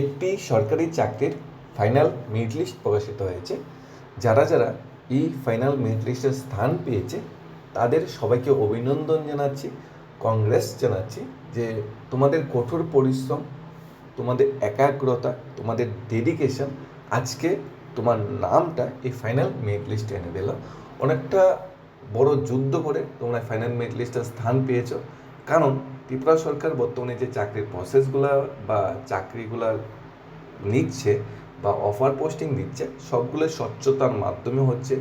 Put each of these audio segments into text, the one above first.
একটি সরকারি চাকরির ফাইনাল মেরিট লিস্ট প্রকাশিত হয়েছে। যারা যারা এই ফাইনাল মেরিট লিস্টে স্থান পেয়েছে, তাদের সবাইকে অভিনন্দন জানাচ্ছি, কংগ্রেস জানাচ্ছি যে তোমাদের কঠোর পরিশ্রম, তোমাদের একাগ্রতা, তোমাদের ডেডিকেশন আজকে তোমার নামটা এই ফাইনাল মেরিট লিস্টে এনে দিল। অনেকটা বড় যুদ্ধ করে তোমরা ফাইনাল মেরিট লিস্টে স্থান পেয়েছ। কারণ ত্রিপুরা সরকার বর্তমানে যে চাকরির প্রসেসগুলা বা চাকরিগুলা নিচ্ছে বা অফার পোস্টিং দিচ্ছে, সবগুলো স্বচ্ছতার মাধ্যমে হচ্ছে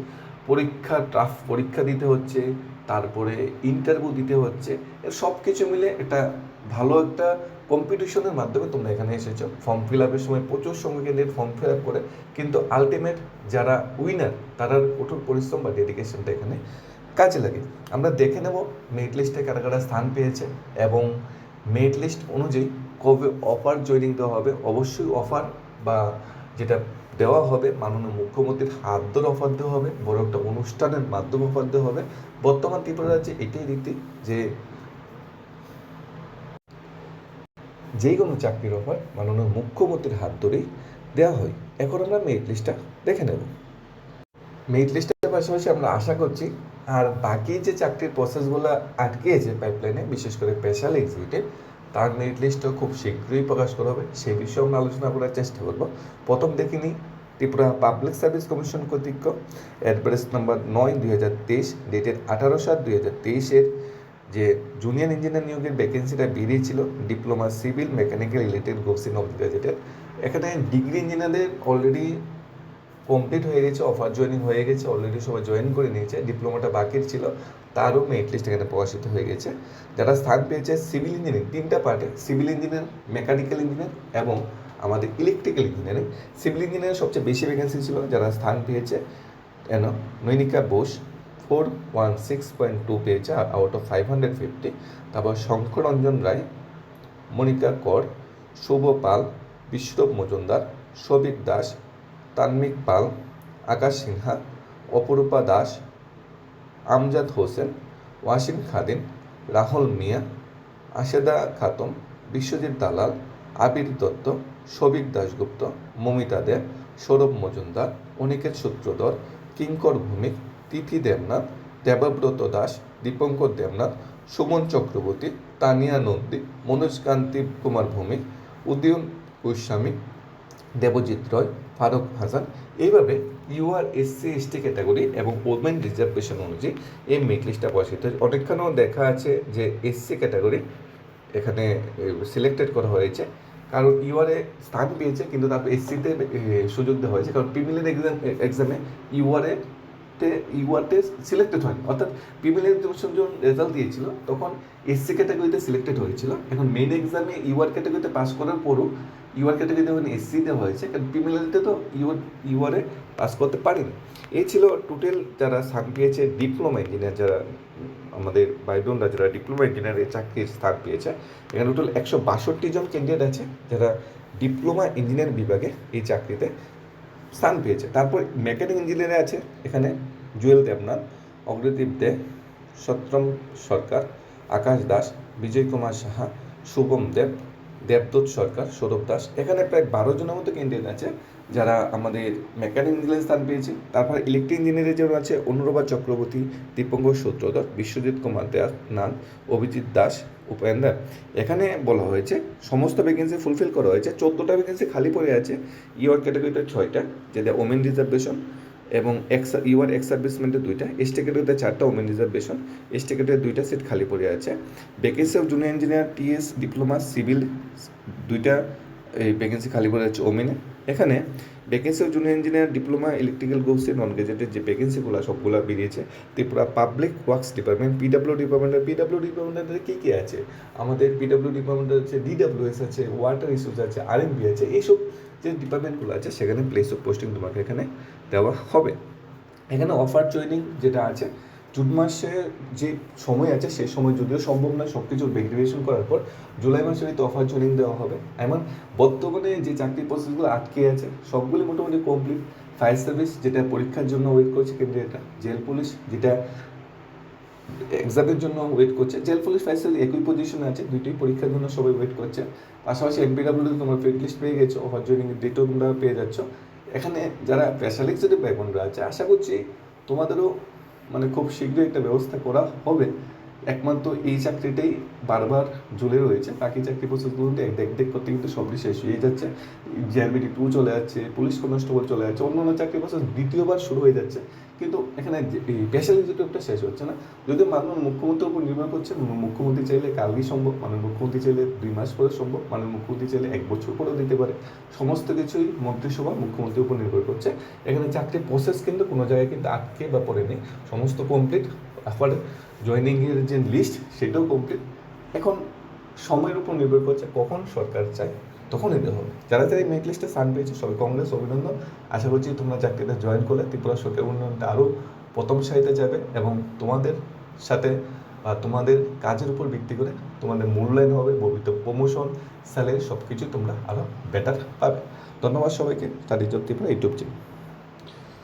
পরীক্ষা টাফ পরীক্ষা দিতে হচ্ছে, তারপরে ইন্টারভিউ দিতে হচ্ছে, এর সব কিছু মিলে একটা ভালো একটা কম্পিটিশনের মাধ্যমে তোমরা এখানে এসেছ। ফর্ম ফিল আপের সময় প্রচুর সংখ্যক ক্যান্ডিডেট ফর্ম ফিল আপ করে, কিন্তু আলটিমেট যারা উইনার তারা কঠোর পরিশ্রম বা ডেডিকেশনটা এখানে কাজে লাগে। আমরা দেখে নেব মেরিট লিস্টে কারা কারা স্থান পেয়েছে এবং মেরিট লিস্ট অনুযায়ী কবে অফার জয়েনিং দেওয়া হবে। অবশ্যই অফার বা যেটা দেওয়া হবে মাননীয় মুখ্যমন্ত্রীর হাত ধরে অফার দেওয়া হবে বড় একটা অনুষ্ঠানের মাধ্যমে অফার দেওয়া হবে। বর্তমান ত্রিপুরা রাজ্যে এটাই রীতি যে যে কোনো চাকরির অফার মাননীয় মুখ্যমন্ত্রীর হাত ধরেই দেওয়া হয়। এখন আমরা মেরিট লিস্টটা দেখে নেব। মেরিট লিস্টের পাশাপাশি আমরা আশা করছি আর বাকি যে চাকরির প্রসেসগুলো আটকেছে পাইপলাইনে বিশেষ করে স্পেশাল এক্সিকিউটিভ তার মেরিট লিস্টও খুব শীঘ্রই প্রকাশ করা হবে। সেই বিষয়ে আমরা আলোচনা করার চেষ্টা করব। প্রথম দেখিনি, ত্রিপুরা পাবলিক সার্ভিস কমিশন কর্তৃক অ্যাডভারেস নাম্বার নয় দুই হাজার তেইশ ডেটের আঠারো সাত দুই হাজার তেইশের, যে জুনিয়র ইঞ্জিনিয়ার নিয়োগের ভ্যাকেন্সিটা বেরিয়েছিল diploma civil mechanical related groups of graduated এখানে ডিগ্রি ইঞ্জিনিয়ারদের অলরেডি কমপ্লিট হয়ে গেছে অফার জয়েনিং হয়ে গেছে অলরেডি সবাই জয়েন করে নিয়েছে ডিপ্লোমাটা বাকি ছিল তারও মেরিট লিস্ট এখানে প্রকাশিত হয়ে গেছে। যারা স্থান পেয়েছে সিভিল ইঞ্জিনিয়ারিং তিনটা পার্টে সিভিল ইঞ্জিনিয়ার মেকানিক্যাল ইঞ্জিনিয়ার এবং আমাদের ইলেকট্রিক্যাল ইঞ্জিনিয়ারিং সিভিল ইঞ্জিনিয়ারিং সবচেয়ে বেশি ভ্যাকেন্সি ছিল, যারা স্থান পেয়েছে, কেন? Nainika Bose four one six point two পেয়েছে out of five hundred fifty তারপর শঙ্করঞ্জন রায় মনিকা কর, শুভ পাল, বিশ্বরূপ মজুমদার সবিক দাস তান্মিক পাল, আকাশ সিনহা, অপরূপা দাস, আমজাদ হোসেন, ওয়াসিম খাদিম, রাহুল মিয়া, আশেদা খাতুন বিশ্বজিৎ দালাল আবির দত্ত সবিক দাশগুপ্ত, মমিতা দেব সৌরভ মজুমদার, অনিকেত সূত্রধর, কিঙ্কর ভূমিক, তিথি দেবনাথ, দেবব্রত দাস, দীপঙ্কর দেবনাথ, সুমন চক্রবর্তী, তানিয়া নন্দী, মনোজকান্তি কুমার ভৌমিক, উদয়ন গোস্বামী, দেবজিৎ রয় ফারুক হাসান। এইভাবে ইউআর এসসি এসটি ক্যাটাগরি এবং ওমেন রিজার্ভেশন অনুযায়ী এই মেট লিস্টটা হয়েছে অনেকখানেও দেখা আছে যে এসসি ক্যাটাগরি এখানে সিলেক্টেড করা হয়েছে। কারণ ইউআরএ স্থান পেয়েছে, কিন্তু তারপর এসসিতে সুযোগ দেওয়া হয়েছে। কারণ প্রিমিলিয়ার এক্সাম এক্সামে ইউআরএ তে ইউআরতে সিলেক্টেড হয়নি। অর্থাৎ প্রিমিলিয়ার এক্সামিনেশন যখন রেজাল্ট দিয়েছিল, তখন এসসি ক্যাটাগরিতে সিলেক্টেড হয়েছিল। এখন মেন এক্সামে ইউআর ক্যাটাগরিতে পাস করার পরও ইউআর ক্যাটাগরিতে এখন এসসি দেওয়া হয়েছে। কারণ প্রিমিলিয়ারিতে তো ইউআর ইউআরএ পাস করতে পারেনি। এই ছিল টোটাল যারা স্থান পেয়েছে ডিপ্লোমা ইঞ্জিনিয়ার যারা, আমাদের বাইবোনরা যারা ডিপ্লোমা ইঞ্জিনিয়ারের চাকরির স্থান পেয়েছে, এখানে টোটাল একশো বাষট্টি জন ক্যান্ডিডেট আছে, যারা ডিপ্লোমা ইঞ্জিনিয়ার বিভাগে এই চাকরিতে স্থান পেয়েছে। তারপর মেকানিক ইঞ্জিনিয়ারে আছে, এখানে জুয়েল দেবনাথ, অগ্রদীপ দে সত্রম সরকার, আকাশ দাস, বিজয় কুমার সাহা, শুভম দেব, দেবদূত সরকার, সৌরভ দাস, এখানে প্রায় বারো জনের মতো ক্যান্ডিডেট আছে। যারা আমাদের মেকানিক ইঞ্জিনিয়ার স্থান পেয়েছে, তারপর ইলেকট্রিক ইঞ্জিনিয়ারের যেমন আছে অনুরবা চক্রবর্তী, দীপঙ্কর সূত্রধর, বিশ্বজিৎ কুমার দাস, নান, অভিজিৎ দাস, উপেন্দ্র এখানে বলা হয়েছে, সমস্ত ভ্যাকেন্সি ফুলফিল করা হয়েছে। চোদ্দোটা ভ্যাকেন্সি খালি পড়ে আছে। ইউআর ক্যাটাগরিতে ছয়টা, যেটা ওমেন রিজার্ভেশন এবং এক্স ইউআর এক্স সার্ভিসমেন্টের দুইটা এস ক্যাটাগরিতে চারটা ওমেন রিজার্ভেশন এস ক্যাটাগরিতে দুইটা সিট খালি পড়ে আছে। Vacancy of junior engineer TS diploma civil দুইটা, এই ভ্যাকেন্সি খালি পড়ে আছে ওমেনে এখানে vacancy of junior engineer diploma electrical গ্রুপসে non গ্রাজুয়েটের যে ভ্যাকেন্সিগুলো সবগুলো বেরিয়েছে, Tripura public works department PWD ডিপার্টমেন্টের পিডাব্লিউ ডিপার্টমেন্টের কী কী আছে? আমাদের পিডাব্লিউ ডিপার্টমেন্টের আছে ডিডাব্লিউএস আছে ওয়াটার ইস্যুস আছে আরএনবি আছে, এইসব যে ডিপার্টমেন্টগুলো আছে, সেখানে প্লেস অফ পোস্টিং তোমাকে এখানে দেওয়া হবে। এখানে অফার জয়নিং যেটা আছে জুন মাসে যে সময় আছে সেই সময় যদিও সম্ভব নয় সব কিছু ভেরিফিকেশন করার পর জুলাই মাসে হয়তো অফার জয়েনিং দেওয়া হবে। এমন বর্তমানে যে চাকরির প্রসেসগুলো আটকে আছে, সবগুলি মোটামুটি কমপ্লিট ফায়ার সার্ভিস যেটা পরীক্ষার জন্য ওয়েট করছে ক্যান্ডিডেটরা জেল পুলিশ যেটা এক্সামের জন্য ওয়েট করছে। জেল পুলিশ ফাইসাল একই পজিশনে আছে দুইটি পরীক্ষার জন্য সবাই ওয়েট করছে। পাশাপাশি এনপিডাব্লিউতে তোমার ফেড লিস্ট পেয়ে গেছো অফার জয়নিং ডেটও তোমরা পেয়ে যাচ্ছ। এখানে যারা স্পেশালিস্টেড ভাই বোনরা আছে আশা করছি তোমাদেরও মানে খুব শীঘ্রই একটা ব্যবস্থা করা হবে। একমাত্র এই চাকরিটাই বারবার ঝুলে রয়েছে। বাকি চাকরি প্রসেসগুলো দেখ দেখ করতে কিন্তু সবই শেষ হয়ে যাচ্ছে। জিআরবিটি টু চলে যাচ্ছে পুলিশ কনস্টেবল চলে যাচ্ছে অন্য অন্য চাকরি প্রসেস দ্বিতীয়বার শুরু হয়ে যাচ্ছে। কিন্তু এখানে স্পেশালিস্টটা শেষ হচ্ছে না। যদি মানুষ মুখ্যমন্ত্রীর উপর নির্ভর করছে, মুখ্যমন্ত্রী চাইলে কালই সম্ভব মানে মুখ্যমন্ত্রী চাইলে দুই মাস পরে সম্ভব মানে মুখ্যমন্ত্রী চাইলে এক বছর পরেও দিতে পারে। সমস্ত কিছুই মন্ত্রিসভা মুখ্যমন্ত্রীর উপর নির্ভর করছে। এখানে চাকরির প্রসেস কিন্তু কোনো জায়গায় কিন্তু আটকে বা পড়ে নেই সমস্ত কমপ্লিট আবার জয়নিংয়ের যে লিস্ট সেটাও কমপ্লিট এখন সময়ের উপর নির্ভর করছে কখন সরকার চায় তখন এতে হবে। যারা যারা মেরিট লিস্টে স্থান পেয়েছে, সবাই কংগ্রেস, অভিনন্দন। আশা করছি তোমরা চাকরিতে জয়েন করলে ত্রিপুরা সরকার উন্নয়নটা আরও প্রথম সারিতে যাবে এবং তোমাদের সাথে বা তোমাদের কাজের উপর ভিত্তি করে তোমাদের মূল্যায়ন হবে ভবিষ্যৎ প্রমোশন স্যালারি সব কিছু তোমরা আরও বেটার পাবে। ধন্যবাদ সবাইকে। তার ত্রিপুরা ইউটিউব চ্যানেল